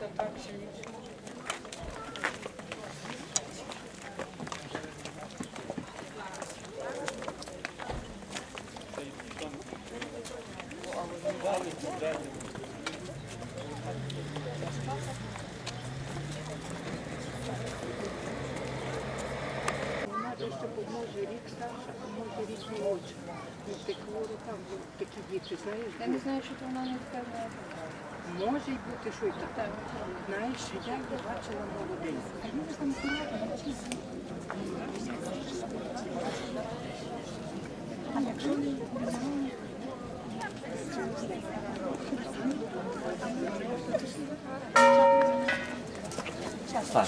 Вона десь може рік старша, а може рік молодша. Ну, текло там такі діти, знаєш? Я не знаю, що то вона не така. Може й бути, що й так. Знаєш, я її бачила молоденьку. А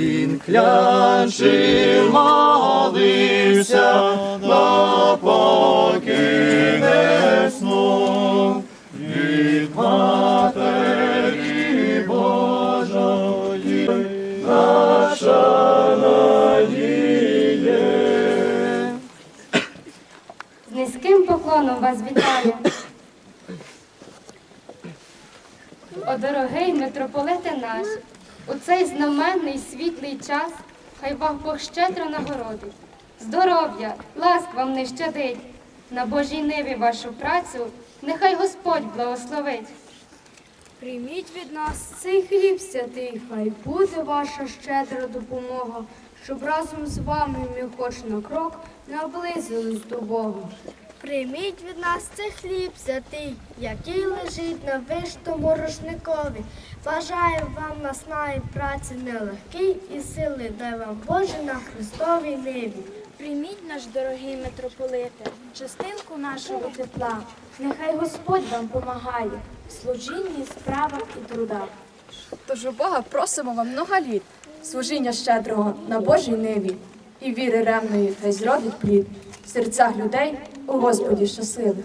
Він клянчив, молився на покинесну від матері Божої, наша. З низьким поклоном вас вітаю. О, дорогий митрополите наш, у цей знаменний світлий час, хай вас Бог щедро нагородить. Здоров'я, ласк вам не щадить, на Божій ниві вашу працю, нехай Господь благословить. Прийміть від нас цей хліб святий, хай буде ваша щедра допомога, щоб разом з вами ми хоч на крок наблизились до Бога. Прийміть від нас цей хліб святий, який лежить на виштому рушникові. Бажаю вам наснаї праці нелегкий і сили дай вам Боже на Христовій ниві. Прийміть наш дорогий митрополите, частинку нашого тепла. Нехай Господь вам помагає в служінні, справах і трудах. Тож у Бога просимо вам много літ, служіння щедрого на Божій ниві і віри ревної хай зродить плід в серцях людей у Господі щасливих.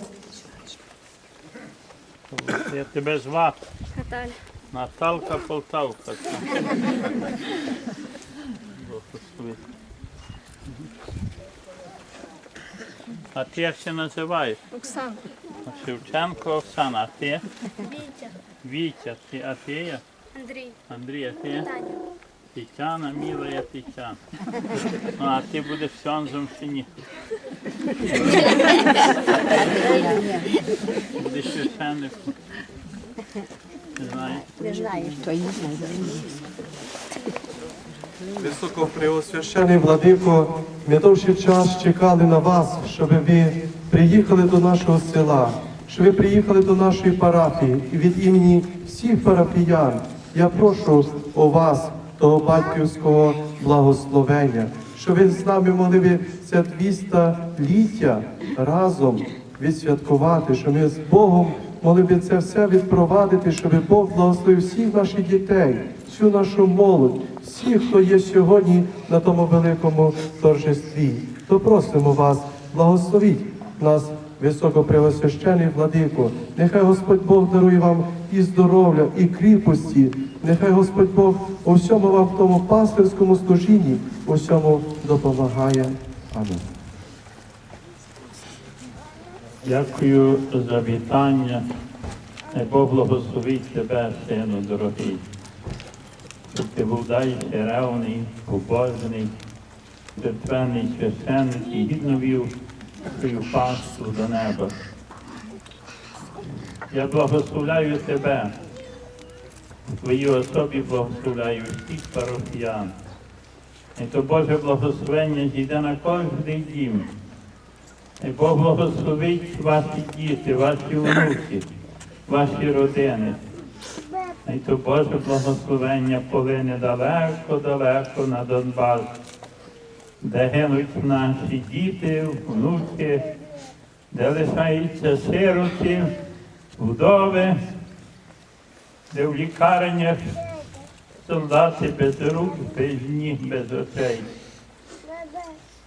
Я тебе звати. Наталя. Наталка Полтавка. А ти як се називаєш? Оксана. Шевченко Оксана, а ти? Вітя, Вітя, ти, а ти? Андрій, Андрій, а ти? Таня. Тетяна, милая Тетяна. Ну, а ти будеш сьонзом чи ні? Будеш священником? Не знаєш? Високопреосвящений владико, ми довший час чекали на вас, щоб ви приїхали до нашого села, щоб ви приїхали до нашої парафії. І від імені всіх парафіян я прошу у вас того батьківського благословення, щоб ви з нами могли ви це 200 ліття разом відсвяткувати, що ми з Богом могли б це все відпровадити, щоб Бог благословив всіх наших дітей, всю нашу молодь, всіх, хто є сьогодні на тому великому торжестві. То просимо вас, благословіть нас, високопревосвящений владико. Нехай Господь Бог дарує вам і здоров'я, і кріпості. Нехай Господь Бог у всьому вам в тому пастирському служінні, у всьому допомагає. Амінь. Дякую за вітання. Бог благословить тебе, сину дорогий. Щоб ти був далі ревний, побожний, жертвений священник і гідно вів свою пасту до неба. Я благословляю тебе. Твоїй особі благословляю всіх парафіян. І то Боже благословення зійде на кожний дім. І Бог благословить ваші діти, ваші онуки, ваші родини. І то Боже благословення полине далеко-далеко на Донбас, де гинуть наші діти, внуки, де лишаються сироти, вдови, де в лікарнях солдати без рук, без ніг, без очей.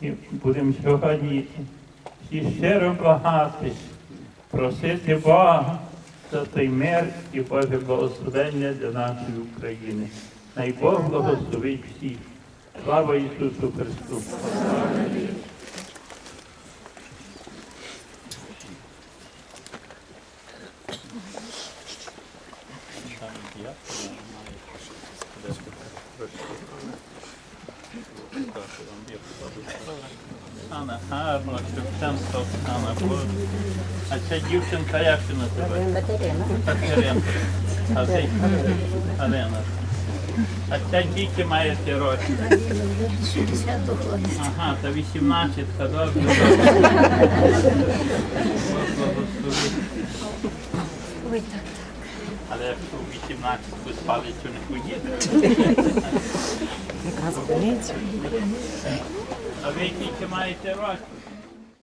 І будемо сьогодні і щиро благати, просити Бога за той мир і Боже благословення для нашої України. Най Бог благословить всіх. Слава Ісусу Христу! Анна, гарно, щоб там став. Боже. А ця дівчинка як ти називаєш? Катерина. А ти? Галина. А ця діти маєте років? 60 Ага, та 18, добре. Бог благословить. Але якщо в 18 спали, то не поїде. А ви тільки?